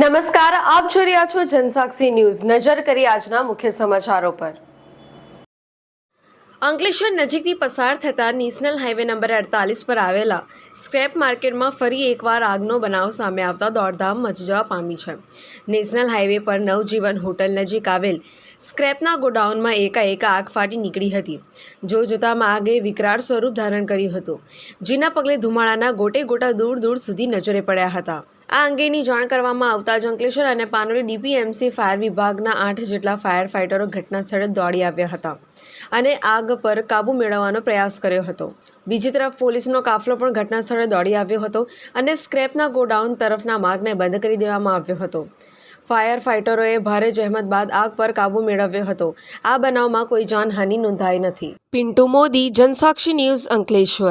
નમસ્કાર, આપ જોઈ રહ્યા છો જનસાક્ષી ન્યૂઝ. નજર કરી આજના મુખ્ય સમાચારો પર. અંકલેશ્વર નજીકથી પસાર થતા નેશનલ હાઈવે નંબર અડતાલીસ પર આવેલા સ્ક્રેપ માર્કેટમાં ફરી એકવાર આગનો બનાવ સામે આવતા દોડધામ મચી જવા પામી છે. નેશનલ હાઈવે પર નવજીવન હોટલ નજીક આવેલ સ્ક્રેપના ગોડાઉનમાં એકાએક આગ ફાટી નીકળી હતી. જો જોતામાં આગે વિકરાળ સ્વરૂપ ધારણ કર્યું હતું, જેના પગલે ધુમાડાના ગોટે ગોટા દૂર દૂર સુધી નજરે પડ્યા હતા. આ અંગેની જાણ કરવામાં આવતા જ અંકલેશ્વર અને પાનોલી ડીપીએમસી ફાયર વિભાગના આઠ જેટલા ફાયર ફાઇટરો ઘટના સ્થળે દોડી આવ્યા હતા અને આગ પર કાબૂ મેળવવાનો પ્રયાસ કર્યો હતો. બીજી તરફ પોલીસનો કાફલો પણ ઘટના સ્થળે દોડી આવ્યો હતો અને સ્ક્રેપના ગોડાઉન તરફના માર્ગને બંધ કરી દેવામાં આવ્યો હતો. ફાયર ફાઇટરોએ ભારે જહેમત બાદ આગ પર કાબૂ મેળવ્યો હતો. આ બનાવમાં કોઈ જાનહાનિ નોંધાઈ નથી. પિન્ટુ મોદી, જનસાક્ષી ન્યૂઝ અંકલેશ્વર.